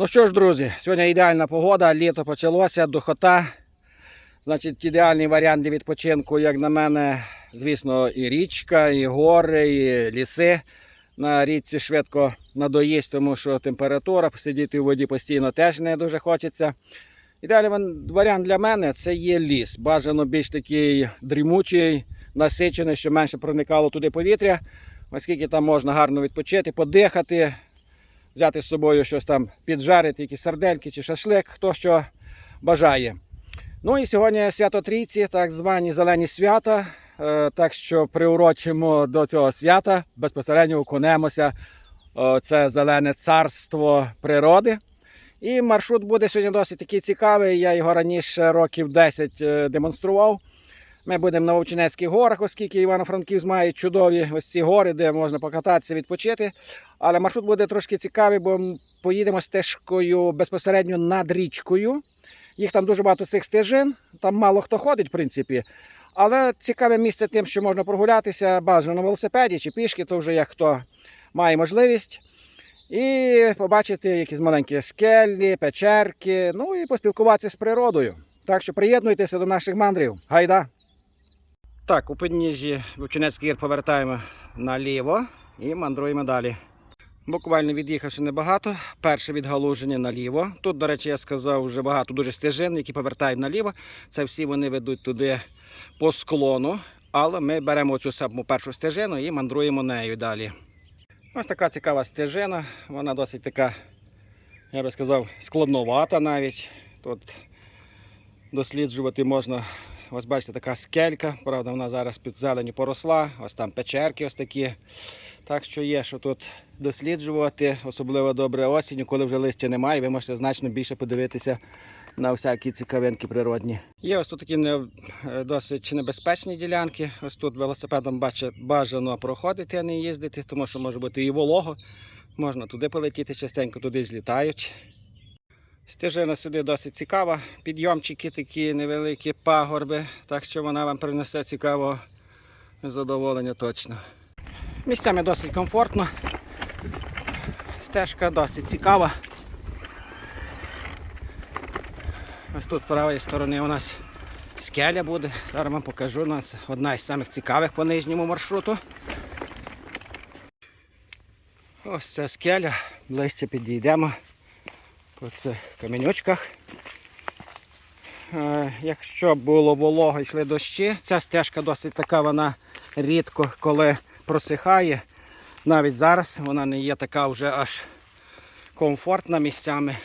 Ну що ж, друзі, сьогодні ідеальна погода, літо почалося, духота. Значить, ідеальний варіант для відпочинку, як на мене, звісно, і річка, і гори, і ліси. На річці швидко надоїсть, тому що температура, посидіти у воді постійно теж не дуже хочеться. Ідеальний варіант для мене це є ліс. Бажано більш такий дрімучий, насичений, щоб менше проникало туди повітря, оскільки там можна гарно відпочити, подихати, взяти з собою щось там піджарити, якісь сардельки чи шашлик, хто що бажає. Ну і сьогодні свято Трійці, так звані зелені свята. Е, Так що приурочимо до цього свята, безпосередньо окунемося це зелене царство природи. І маршрут буде сьогодні досить такий цікавий. Я його раніше років 10 е, демонстрував. Ми будемо на Овчинецьких горах, оскільки Івано-Франківськ має чудові ось ці гори, де можна покататися, відпочити. Але маршрут буде трошки цікавий, бо поїдемо стежкою безпосередньо над річкою. Їх там дуже багато цих стежин, там мало хто ходить, в принципі. Але цікаве місце тим, що можна прогулятися бажано на велосипеді чи пішки, то вже як хто має можливість. І побачити якісь маленькі скелі, печерки, ну і поспілкуватися з природою. Так що приєднуйтеся до наших мандрів. Гайда! Так, у підніжжі Вовчинецький гір повертаємо наліво і мандруємо далі. Буквально від'їхавши небагато, перше відгалуження наліво. Тут, до речі, я сказав, вже багато дуже стежин, які повертають наліво. Це всі вони ведуть туди по склону. Але ми беремо цю саму першу стежину і мандруємо нею далі. Ось така цікава стежина. Вона досить така, я би сказав, складновата навіть. Тут досліджувати можна. Ось бачите, така скелька. Правда, вона зараз під зеленю поросла. Ось там печерки ось такі. Так що є, що тут досліджувати, особливо добре осінню, коли вже листя немає, ви можете значно більше подивитися на всякі цікавинки природні. Є ось тут такі не, е, досить небезпечні ділянки. Ось тут велосипедом бачу, бажано проходити, а не їздити, тому що може бути і волого. Можна туди полетіти, частенько туди злітають. Стежина сюди досить цікава. Підйомчики такі невеликі пагорби, так що вона вам принесе цікавого задоволення точно. Місцями досить комфортно. Стежка досить цікава. Ось тут з правої сторони у нас скеля буде. Зараз вам покажу. У нас одна із самих цікавих по нижньому маршруту. Ось ця скеля. Ближче підійдемо по цих каменючках. Е, Якщо було волого, йшли дощі, ця стежка досить така, вона рідко коли просихає. Навіть зараз вона не є така вже аж комфортна місцями.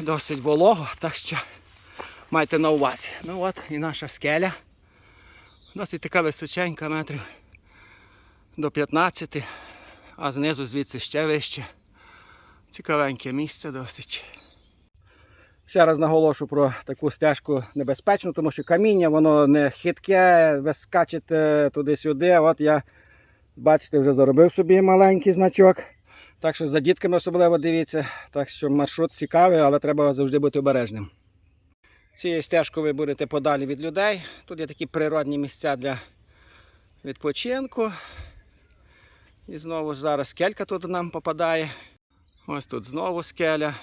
Досить волого, так що майте на увазі. Ну от і наша скеля. Досить така височенька, метрів до 15, а знизу звідси ще вище. Цікавеньке місце досить. Ще раз наголошу про таку стежку небезпечну, тому що каміння воно не хитке, ви скачете туди-сюди. От я, бачите, вже заробив собі маленький значок. Так що за дітками особливо дивіться. Так що маршрут цікавий, але треба завжди бути обережним. Цією стежкою ви будете подалі від людей. Тут є такі природні місця для відпочинку. І знову ж зараз скелька тут нам попадає. Ось тут знову скеля.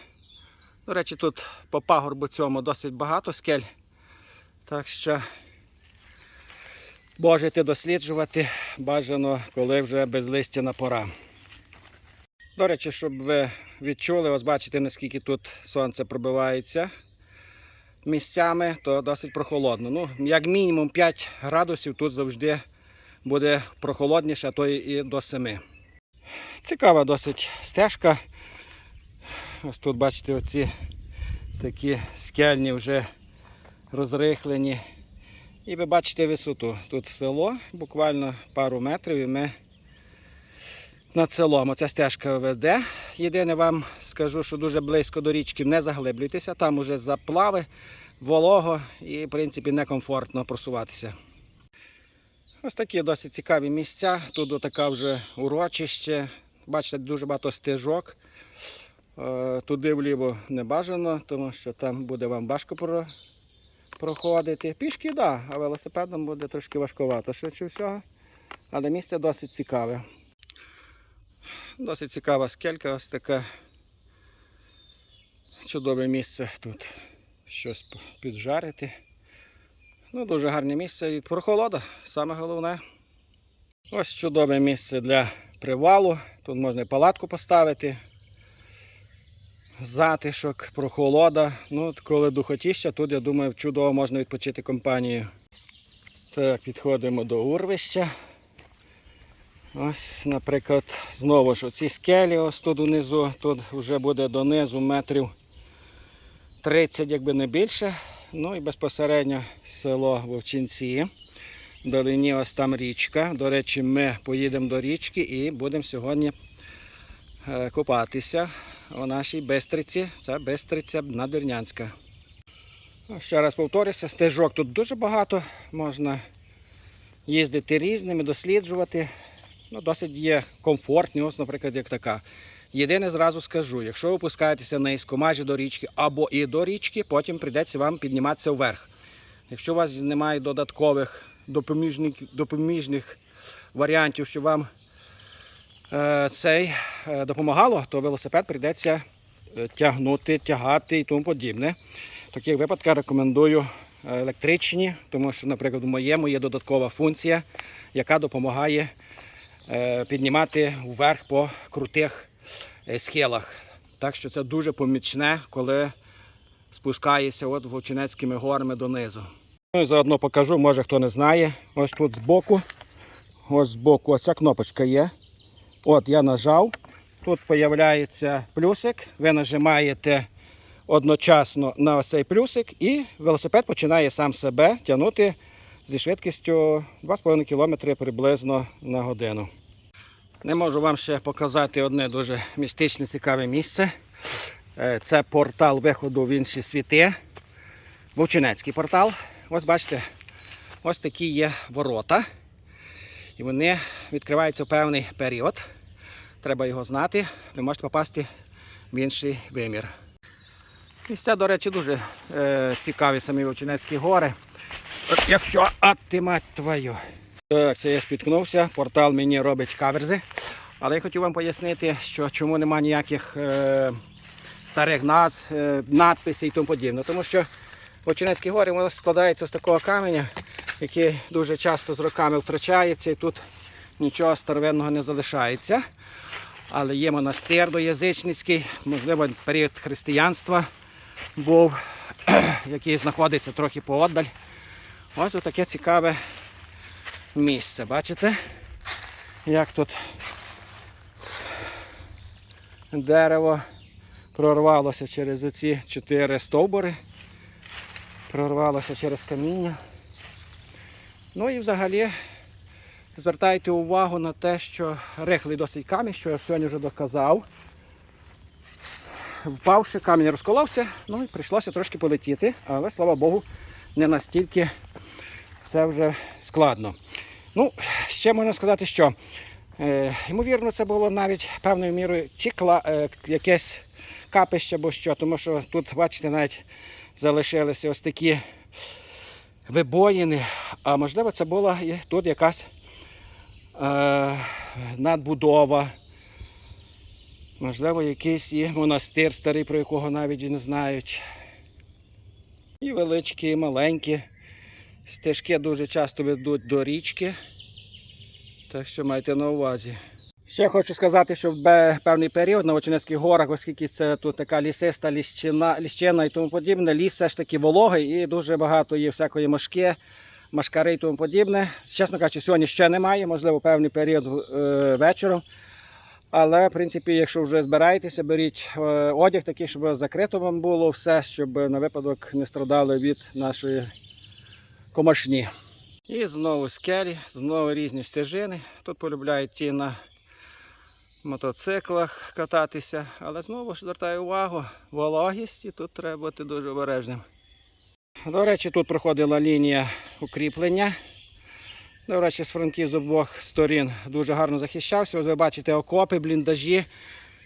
До речі, тут по пагорбу цьому досить багато скель. Так що можете досліджувати бажано, коли вже безлистяна пора. До речі, щоб ви відчули, ось бачите, наскільки тут сонце пробивається місцями, то досить прохолодно. Ну, як мінімум 5 градусів тут завжди буде прохолодніше, а то і до 7. Цікава досить стежка. Ось тут бачите оці такі скельні вже розрихлені. І ви бачите висоту. Тут село, буквально пару метрів, і ми над селом. Оця стежка веде. Єдине вам скажу, що дуже близько до річки не заглиблюйтеся, там уже заплави, волого і, в принципі, некомфортно просуватися. Ось такі досить цікаві місця. Тут така вже урочище. Бачите, дуже багато стежок. Е, Туди вліво не бажано, тому що там буде вам важко про- проходити. Пішки, так, да, а велосипедом буде трошки важкувато швидше всього. Але місце досить цікаве. Досить цікава скелька, ось така чудове місце тут щось піджарити. Ну, дуже гарне місце і прохолода, саме головне. Ось чудове місце для привалу. Тут можна палатку поставити. Затишок, прохолода. Ну, коли духотіща, тут, я думаю, чудово можна відпочити компанією. Так, підходимо до урвища. Ось, наприклад, знову ж оці скелі ось тут унизу, тут вже буде донизу метрів 30, якби не більше. Ну і безпосередньо село Вовчинці. Вдалині ось там річка. До речі, ми поїдемо до річки і будемо сьогодні е, купатися у нашій Бестриці. Це Бестриця Надвірнянська. Ну, Ще раз повторюся, стежок тут дуже багато. Можна їздити різними, досліджувати. Ну, досить є комфортні, ось, наприклад, як така. Єдине зразу скажу, якщо ви опускаєтеся низько, майже до річки або і до річки, потім прийдеться вам підніматися вверх. Якщо у вас немає додаткових допоміжних, допоміжних варіантів, що вам е, цей допомагало, то велосипед прийдеться е, тягнути, тягати і тому подібне. В таких випадках рекомендую е, електричні, тому що, наприклад, в моєму є додаткова функція, яка допомагає е, піднімати вверх по крутих е, схилах. Так що це дуже помічне, коли спускаєшся от Вовчинецькими горами донизу. Ну і заодно покажу, може хто не знає. Ось тут збоку, ось збоку оця кнопочка є. От я нажав. Тут з'являється плюсик. Ви нажимаєте одночасно на ось цей плюсик, і велосипед починає сам себе тягнути зі швидкістю 2,5 км приблизно на годину. Не можу вам ще показати одне дуже містичне цікаве місце. Е, Це портал виходу в інші світи. Вовчинецький портал. Ось бачите, ось такі є ворота. І вони відкриваються в певний період. Треба його знати. Ви можете попасти в інший вимір. Місця, до речі, дуже е, цікаві самі Вовчинецькі гори. Якщо а ти мать твою. Так, це я спіткнувся, портал мені робить каверзи. Але я хотів вам пояснити, що чому немає ніяких е, старих назв, е, надписів і тому подібне. Тому що Вовчинецькі гори воно складається з такого каменя, який дуже часто з роками втрачається і тут нічого старовинного не залишається. Але є монастир доязичницький, можливо, період християнства був, який знаходиться трохи поодаль. Ось таке цікаве місце. Бачите, як тут дерево прорвалося через оці чотири стовбури, прорвалося через каміння. Ну і взагалі звертайте увагу на те, що рихлий досить камінь, що я сьогодні вже доказав. Впавши, камінь розколовся, ну і прийшлося трошки полетіти, але слава Богу, не настільки все вже складно. Ну, ще можна сказати, що е, ймовірно, це було навіть певною мірою чи кла, е, якесь капище або що, тому що тут, бачите, навіть залишилися ось такі вибоїни, а можливо, це була і тут якась надбудова. Можливо, якийсь і монастир старий, про якого навіть і не знають. І величкі, і маленькі. Стежки дуже часто ведуть до річки. Так що майте на увазі. Ще хочу сказати, що в певний період на Очинецьких горах, оскільки це тут така лісиста ліщина, ліщина і тому подібне, ліс все ж таки вологий і дуже багато є всякої мошки, машкари і тому подібне. Чесно кажучи, сьогодні ще немає, можливо, певний період е, вечором. Але, в принципі, якщо вже збираєтеся, беріть е, одяг такий, щоб закрито вам було все, щоб на випадок не страдали від нашої комашні. І знову скелі, знову різні стежини. Тут полюбляють ті на мотоциклах кататися, але знову ж звертаю увагу, вологість і тут треба бути дуже обережним. До речі, тут проходила лінія укріплення. До речі, з фронтів з обох сторін дуже гарно захищався. Ось ви бачите окопи, бліндажі.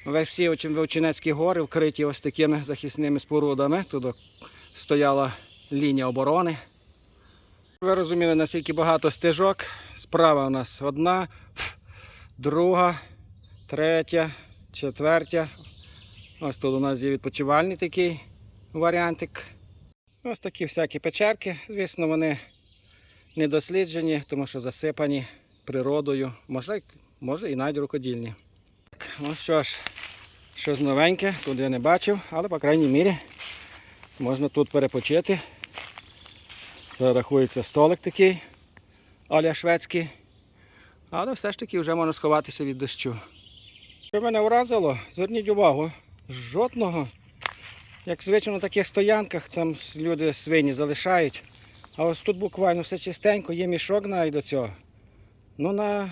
Всі Вовчинецькі гори вкриті ось такими захисними спорудами. Тут стояла лінія оборони. Ви розуміли, наскільки багато стежок. Справа у нас одна, друга, третя, четвертя. Ось тут у нас є відпочивальний такий варіантик. Ось такі всякі печерки. Звісно, вони не досліджені, тому що засипані природою, може, може і навіть рукодільні. Так, ну що ж, щось новеньке, тут я не бачив, але по крайній мірі можна тут перепочити. Це рахується столик такий, аля шведський. Але все ж таки вже можна сховатися від дощу. Що мене вразило, зверніть увагу, жодного, як звично на таких стоянках, там люди свині залишають. А ось тут буквально все чистенько, є мішок навіть до цього. Ну, на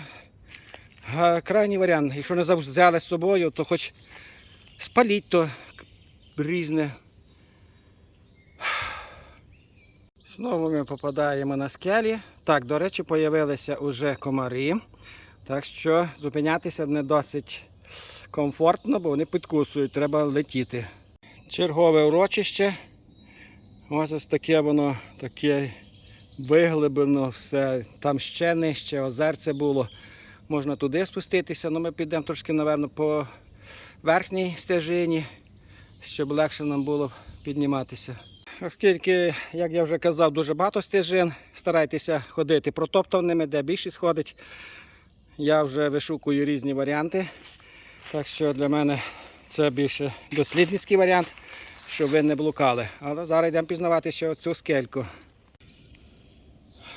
крайній варіант, якщо не взяли з собою, то хоч спаліть то різне. Знову ми попадаємо на скелі. Так, до речі, появилися уже комарі. Так що зупинятися не досить комфортно, бо вони підкусують, треба летіти. Чергове урочище. Ось ось таке воно таке виглибено все. Там ще нижче озерце було. Можна туди спуститися, але ми підемо трошки, напевно, по верхній стежині, щоб легше нам було підніматися. Оскільки, як я вже казав, дуже багато стежин, старайтеся ходити протоптаними, де більшість ходить. Я вже вишукую різні варіанти. Так що для мене це більше дослідницький варіант, щоб ви не блукали. Але зараз йдемо пізнавати ще оцю скельку.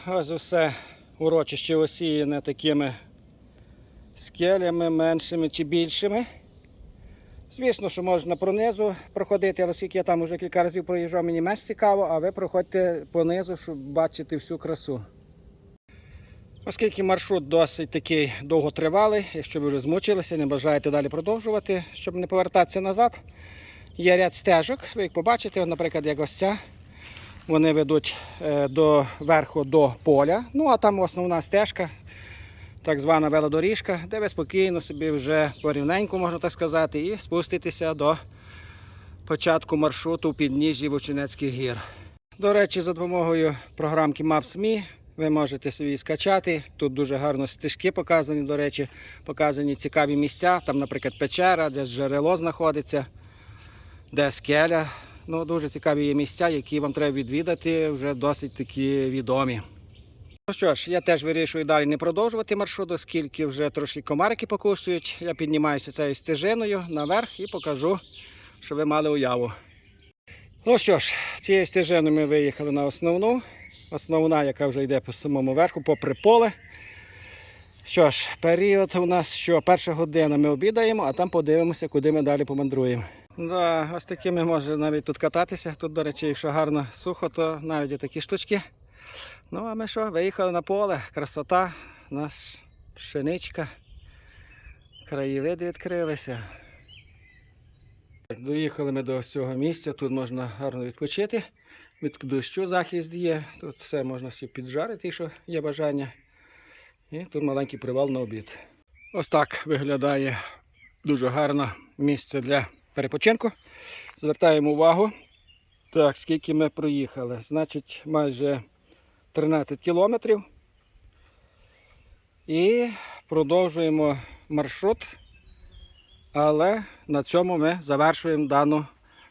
Ось усе урочище осіяне такими скелями, меншими чи більшими. Звісно, що можна пронизу проходити, але оскільки я там вже кілька разів проїжджав, мені менш цікаво, а ви проходьте понизу, щоб бачити всю красу. Оскільки маршрут досить такий довготривалий, якщо ви вже змучилися, не бажаєте далі продовжувати, щоб не повертатися назад, є ряд стежок. Ви їх побачите, наприклад, як ось ця. Вони ведуть е, до верху до поля. Ну а там основна стежка, так звана велодоріжка, де ви спокійно собі вже порівненько, можна так сказати, і спуститеся до початку маршруту у підніжжі Вовчинецьких гір. До речі, за допомогою програмки Maps.me ви можете собі скачати. Тут дуже гарно стежки показані, до речі, показані цікаві місця. Там, наприклад, печера, де джерело знаходиться, де скеля. Ну, дуже цікаві є місця, які вам треба відвідати, вже досить такі відомі. Ну що ж, я теж вирішую далі не продовжувати маршрут, оскільки вже трошки комарики покусують. Я піднімаюся цією стежиною наверх і покажу, щоб ви мали уяву. Ну що ж, цією стежиною ми виїхали на основну. Основна, яка вже йде по самому верху, попри поле. Що ж, період у нас що перша година ми обідаємо, а там подивимося, куди ми далі помандруємо. Да, ось такими може навіть тут кататися. Тут, до речі, якщо гарно сухо, то навіть такі штучки. Ну, а ми що, виїхали на поле, красота, наш пшеничка, краєвиди відкрилися. Доїхали ми до цього місця, тут можна гарно відпочити. Від дощу захист є, тут все можна всі піджарити, якщо є бажання. І тут маленький привал на обід. Ось так виглядає дуже гарне місце для перепочинку. Звертаємо увагу. Так, скільки ми проїхали. Значить, майже 13 кілометрів. І продовжуємо маршрут. Але на цьому ми завершуємо дану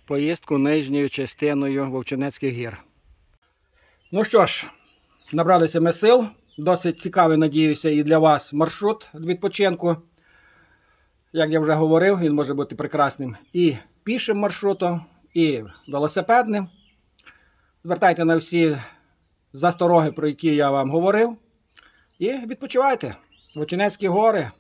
поїздку нижньою частиною Вовчинецьких гір. Ну що ж, набралися ми сил. Досить цікавий, надіюся, і для вас маршрут відпочинку. Як я вже говорив, він може бути прекрасним і пішим маршрутом, і велосипедним. Звертайте на всі застороги, про які я вам говорив. І відпочивайте. Вочинецькі гори